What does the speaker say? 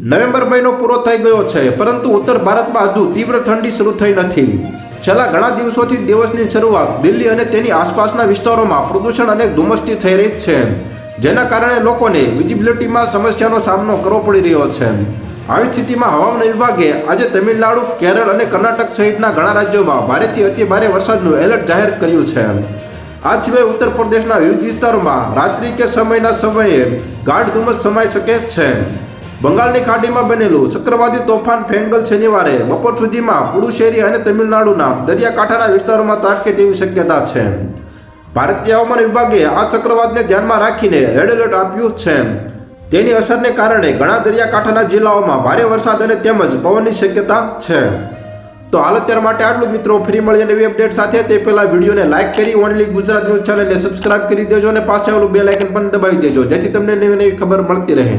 November મહિનો પૂરો થઈ ગયો છે, પરંતુ ઉત્તર ભારતમાં હજુ તીવ્ર ઠંડી શરૂ થઈ નથી. છેલ્લા ઘણા દિવસોથી દિવસની શરૂઆત દિલ્હી અને તેની આસપાસના વિસ્તારોમાં પ્રદૂષણ અને ધુમ્મસથી થઈ રહી છે, જેના કારણે લોકોને વિઝિબિલિટીમાં સમસ્યાનો સામનો કરવો પડી રહ્યો છે. આવી સ્થિતિમાં હવામાન વિભાગે આજે તમિલનાડુ, કેરળ અને કર્ણાટક સહિતના ઘણા રાજ્યોમાં ભારેથી અતિભારે વરસાદનું એલર્ટ જાહેર કર્યું છે. આ સિવાય ઉત્તર પ્રદેશના વિવિધ વિસ્તારોમાં રાત્રિ કે સમયના સમયે ગાઢ ધુમ્મસ સમાઈ શકે છે. બંગાળની ખાડીમાં બનેલું ચક્રવાતી તોફાન ફેંગલ શનિવારે. બપોર સુધીમાં પુડુચેરી અને તમિલનાડુના દરિયાકાંઠાના વિસ્તારોમાં તારકે તેવી શક્યતા છે. ભારતીય હવામાન વિભાગે આ ચક્રવાતને ધ્યાનમાં રાખીને રેડ એલર્ટ આપ્યું છે. તેની અસરને કારણે ઘણા દરિયાકાંઠાના જિલ્લાઓમાં ભારે વરસાદ અને તેમજ પવનની શક્યતા છે. તો હાલ અત્યાર માટે આટલું મિત્રો. ફ્રી મળીએ નવી અપડેટ સાથે. તે પહેલાં વિડીયોને લાઇક કરી ઓનલી ગુજરાત ન્યૂઝ ચેનલને સબસ્ક્રાઇબ કરી દેજો અને પાછળ બે લાઇકન પણ દબાવી દેજો. જેથી તમને નવી નવી ખબર મળતી રહે.